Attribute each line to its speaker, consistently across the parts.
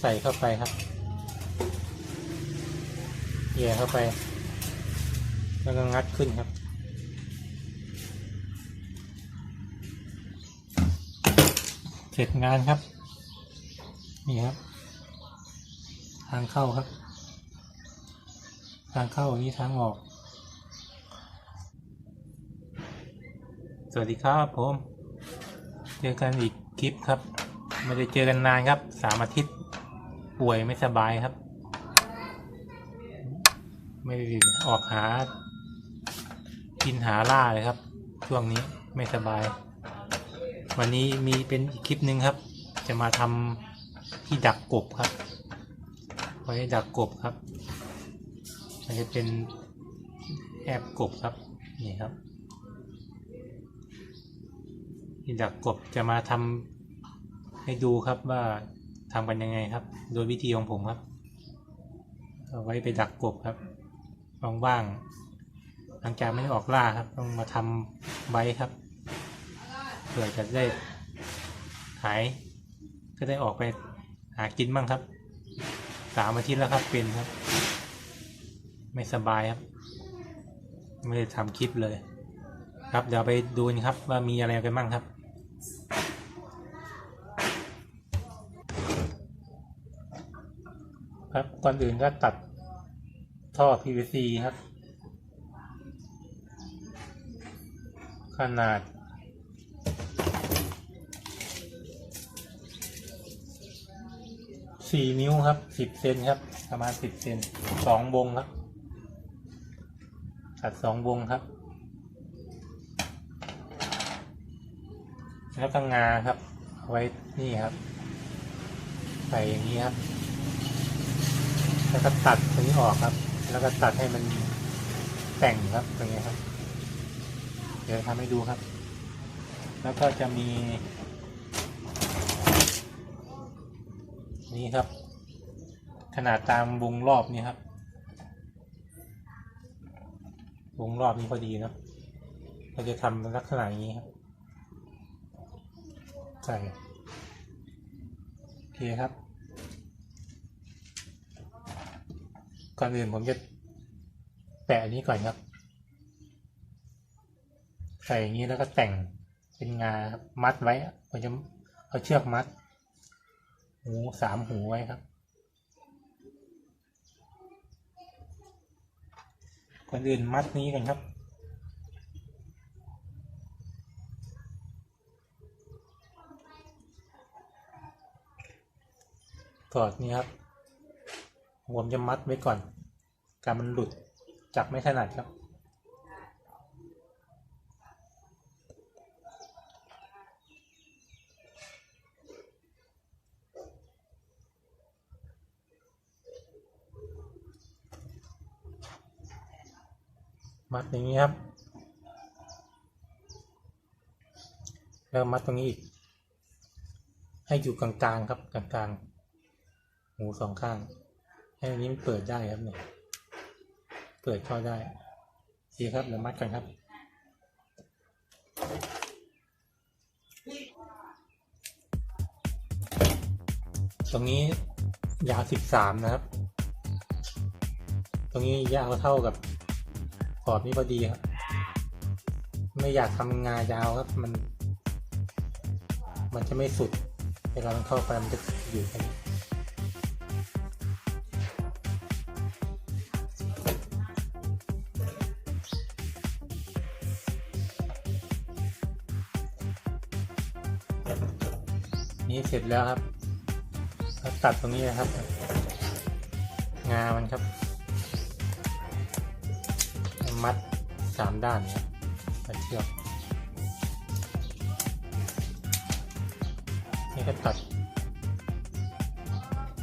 Speaker 1: ใส่เข้าไปครับเหยี่ยเข้าไป แล้วก็งัดขึ้นครับ เสร็จงานครับ นี่ครับ ทางเข้าครับ ทางเข้าอันนี้ทางออก สวัสดีครับผม เจอกันอีกคลิปครับไม่ได้เจอกันนานครับสามอาทิตย์ ป่วยไม่สบายครับ ไม่ด้ออกหา กินหาล่าเลยครับ ช่วงนี้ไม่สบาย วันนี้มีเป็นอีกคลิปหนึ่งครับ จะมาทำที่ดักกบครับไว้ดักกบครับมันจะเป็นแอบกบครับนี่ครับที่ดักกบจะมาทำให้ดูครับว่า ทำกันยังไงครับ โดยวิธีของผมครับเอาไว้ไปดักกบครับว่างๆหลังจากไม่ได้ออกล่าครับ ต้องมาทำไว้ครับเผื่อจะได้หาย ก็ได้ออกไปหากินบ้างครับสามอาทิตย์แล้วครับเป็นครับ ไม่สบายครับ ไม่ได้ทำคลิปเลย ครับเดี๋ยวไปดูกันครับว่ามีอะไรกันบ้างครับ ครับ ก่อนอื่นก็ตัดท่อ PVC ครับ ขนาดสี่นิ้วครับสิบเซนครับ ประมาณสิบเซนสองวงครับ ตัดสองวงครับ แล้วก็งาครับเอาไว้นี่ครับ ใส่อย่างนี้ครับ แล้วก็ตัดตรงนี้ออกครับ แล้วก็ตัดให้มันแต่งครับตรงนี้ครับ เดี๋ยวทำให้ดูครับ แล้วก็จะมี นี่ครับ ขนาดตามวงรอบนี่ครับ วงรอบนี้พอดีเนาะเราจะทำลักษณะอย่างนี้ครับ ใส่โอเคครับ ก่อนอื่นผมจะแปะอันนี้ก่อนครับ ใส่อย่างนี้แล้วก็แต่งเป็นงาครับมัดไว้ผมจะเอาเชือกมัด หูสามหูไว้ครับก่อนอื่นมัดนี้กันครับถอดนี้ครับ ผมจะมัดไว้ก่อน การมันหลุดจับไม่ถนัดครับ มัดอย่างนี้ครับ แล้วมัดตรงนี้อีก ให้อยู่กลางๆครับกลางๆ หูสองข้าง ให้อันนี้มันเปิดได้ครับเนี่ย เปิดเข้าได้โอเครับเดี๋ยวมัดกันครับ ตรงนี้ยาวสิบสามนะครับ ตรงนี้ยาวเท่ากับขอบนี้พอดีครับ ไม่อยากทำงายาวครับ มัน มันจะไม่สุด เวลามันเข้าไปมันจะอยู่แค่นี้ นี่เสร็จแล้วครับแล้วตัดตรงนี้นะครับ งามันครับมัดสามด้านครับตัดเชือกนี่ก็ตัด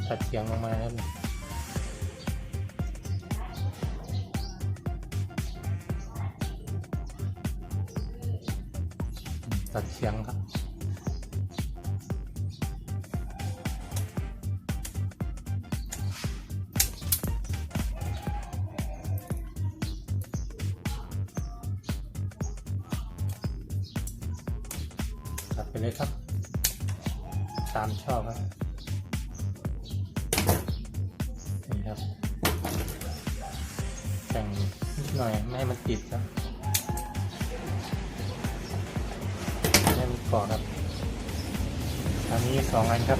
Speaker 1: ตัดเฉียงลงมาครับตัดเฉียงครับตัดไปเลยครับตามชอบครับ แต่งนิดหน่อยไม่ให้มันติดครับไม่ให้มันเกาะครับอันนี้สองอันครับ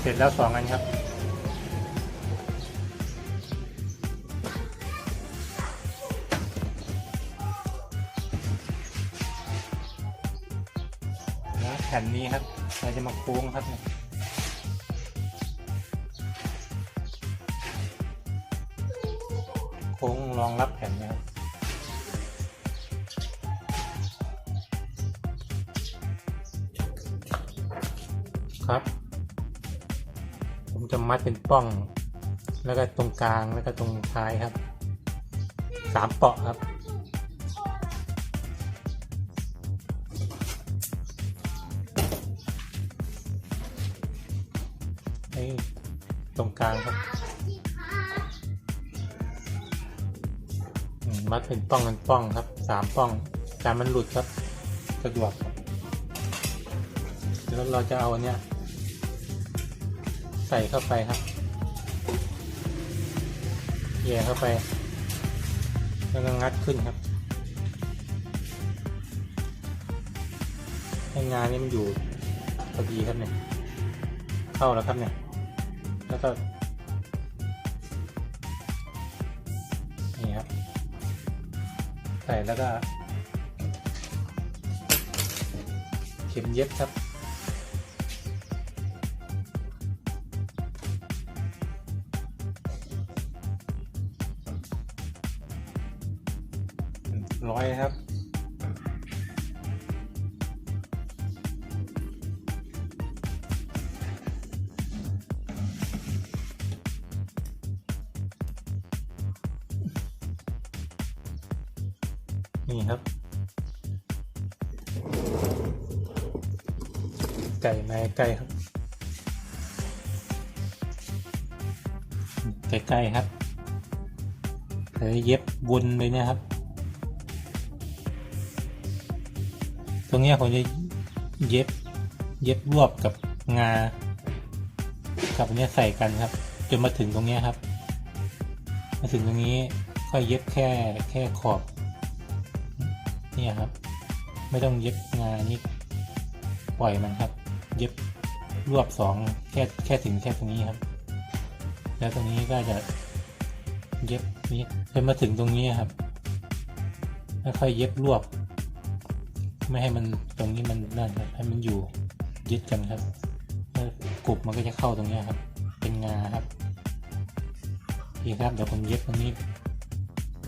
Speaker 1: เสร็จแล้วสองอันครับแล้วแผ่นนี้ครับเราจะมาโค้งครับ ค้งรองรับแผ่นนะครับครับ ผมจะมัดเป็นป้อง แล้วก็ตรงกลางแล้วก็ตรงท้ายครับสามเปาะครับให้ตรงกลางครับ มัดเป็นป้องเป็นป้องครับสามป้องการมันหลุดครับสะดวกแล้วเราจะเอาเนี้ยใส่เข้าไปครับแย่เข้าไป แล้วก็งัดขึ้นครับให้งานนี้มันอยู่พอดีครับเนี่ยเข้าแล้วครับเนี่ยแล้วก็ ใส่แล้วก็ เข็มเย็บครับ นี่ครับ ไก่มาไก่ครับ ใกล้ๆครับเลยเย็บวนเลยเนะครับ ตรงเนี้ยผมจะเย็บเย็บรวบกับงา กับอันเนี้ยใส่กันครับ จนมาถึงตรงเนี้ยครับ มาถึงตรงนี้ค่อยเย็บแค่แค่ขอบ เนี่ยครับ ไม่ต้องเย็บงานนี้ปล่อยมันครับ เย็บรวบสองแค่แค่ถึงแค่ตรงนี้ครับ แล้วตรงนี้ก็จะเย็บนี้จนมาถึงตรงนี้ครับแล้วค่อยเย็บรวบ ไม่ให้มันตรงนี้มันนั่นครับให้มันอยู่ยึดกันครับแล้วกรุบมันก็จะเข้าตรงนี้ครับ เป็นงาครับนี่ครับเดี๋ยวผมเย็บตรงนี้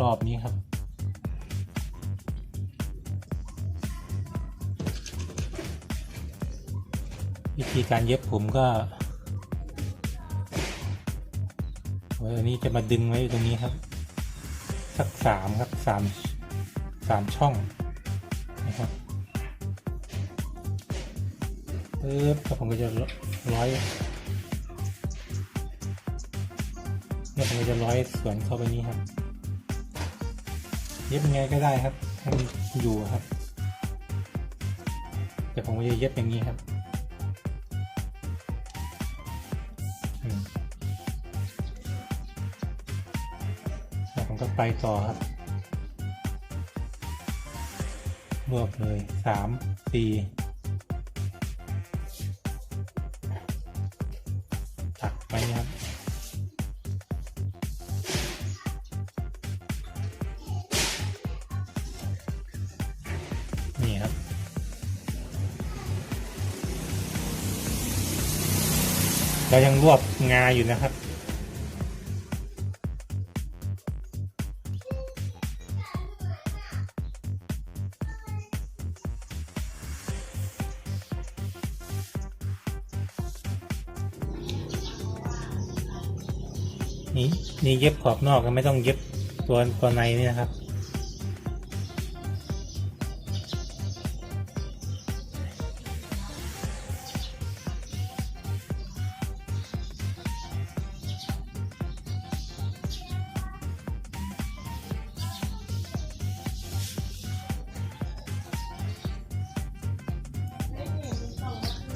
Speaker 1: รอบนี้ครับ วิธีการเย็บผมก็ว้อันนี้จะมาดึงไว้ตรงนี้ครับ สักสามครับสามสามช่องนะครับปึ๊บแล้วผมก็จะร้อยเนี่ยผมก็จะร้อยสวนเข้าไปนี้ครับ เย็บยังไงก็ได้ครับให้มันอยู่ครับ แต่ผมก็จะเย็บอย่างนี้ครับ ผมก็ไปต่อครับรวบเลยสามสี่ตักไปครับนี่ครับเรายังรวบงาอยู่นะครับ นี่เย็บขอบนอกก็ไม่ต้องเย็บตัวตัวในนี่นะครับ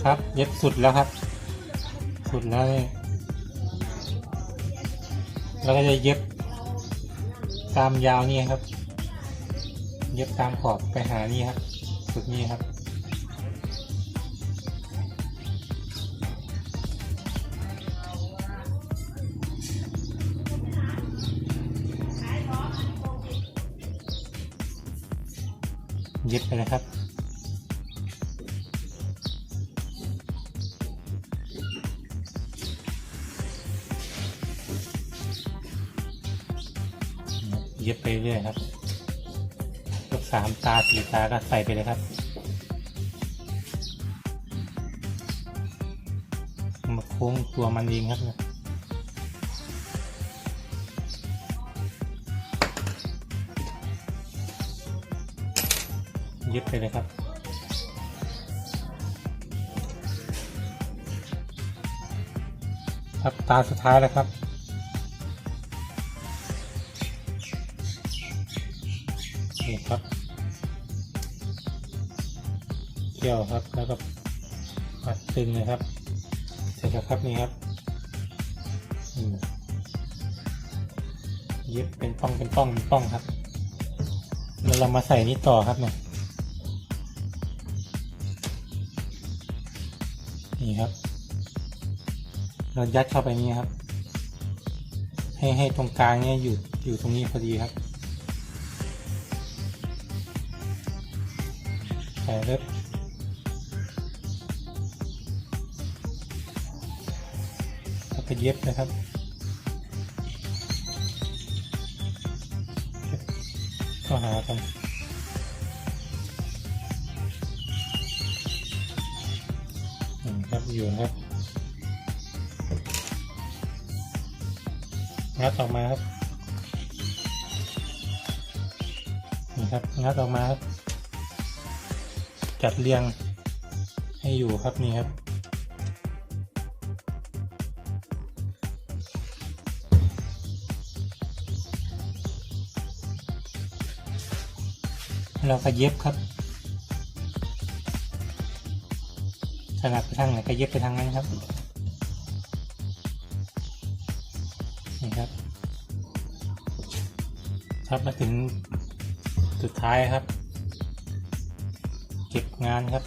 Speaker 1: ครับเย็บสุดแล้วครับ สุดแล้วนี่ แล้วก็จะเย็บตามยาวนี่ครับ เย็บตามขอบไปหานี่ครับสุดนี้ครับเย็บไปเลยครับ ย็บไปเรื่อยครับยกสามตาสี่ตาก็ใส่ไปเลยครับมาโค้งตัวมันเองครับเนี่ยเย็บไปเลยครับครับตาสุดท้ายแล้วครับ นี่ครับเกี่ยวครับแล้วก็ปัดตึงเลยครับ เสร็จแล้วครับนี่ครับเย็บเป็นป้องเป็นป้องเป็นป้องครับ แล้วเรามาใส่นี้ต่อครับเนี่ยนี่ครับ เรายัดเข้าไปนี่ครับ ให้ให้ตรงกลางเนี่ยอยู่อยู่ตรงนี้พอดีครับ ใส่เล็บแล้วก็เย็บนะครับก็หากันครับอยู่ครับงัดออกมาครับนี่ครับงัดออกมาครับ จัดเรียงให้อยู่ครับนี่ครับ เราก็เย็บครับถนัดไปทางไหนก็เย็บไปทางนั้นครับ นี่ครับ ครับมาถึงสุดท้ายครับ เก็บงานครับ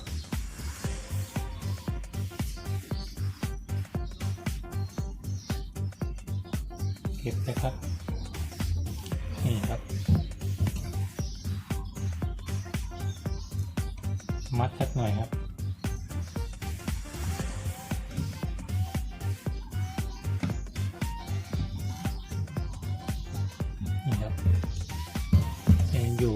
Speaker 1: เก็บเลยครับ นี่ครับ มัดสักหน่อยครับนี่ครับยังอยู่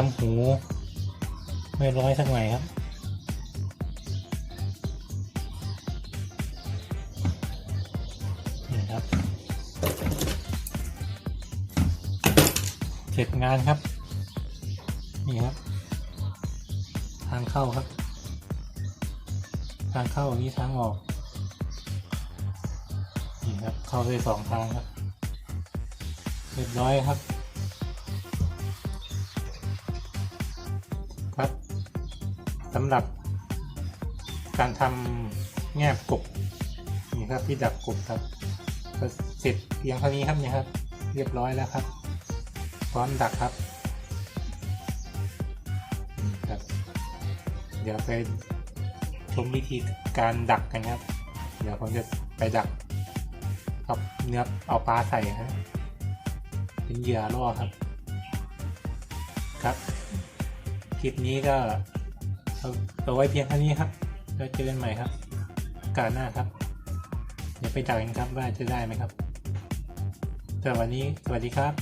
Speaker 1: ทำหูไม่ร้อยสักหน่อยครับ นี่ครับ เสร็จงานครับ นี่ครับ ทางเข้าครับ ทางเข้าอันนี้ทางออก นี่ครับ เข้าได้สองทางครับ เรียบร้อยครับำหรับการทำแง่กบนี่ครับที่ดักกบครับเสร็จเพียงเท่านี้ครับเนี่ครับ เรียบร้อยแล้วครับ พร้อมดักครับครับ เดี๋ยวไปชมวิธีการดักกันครับ เดี๋ยวผมจะไปดักเอาเนื้อเอาปลาใส่ครับเป็นเหยื่อล่อครับ ครับ คลิปนี้ก็ เอาไว้เพียงเท่านี้ครับ แล้วเจอกันใหม่ครับกาหน้าครับเดี๋ยวไปดักกันครับว่าจะได้ไหมครับแต่วันนี้สวัสดีครับ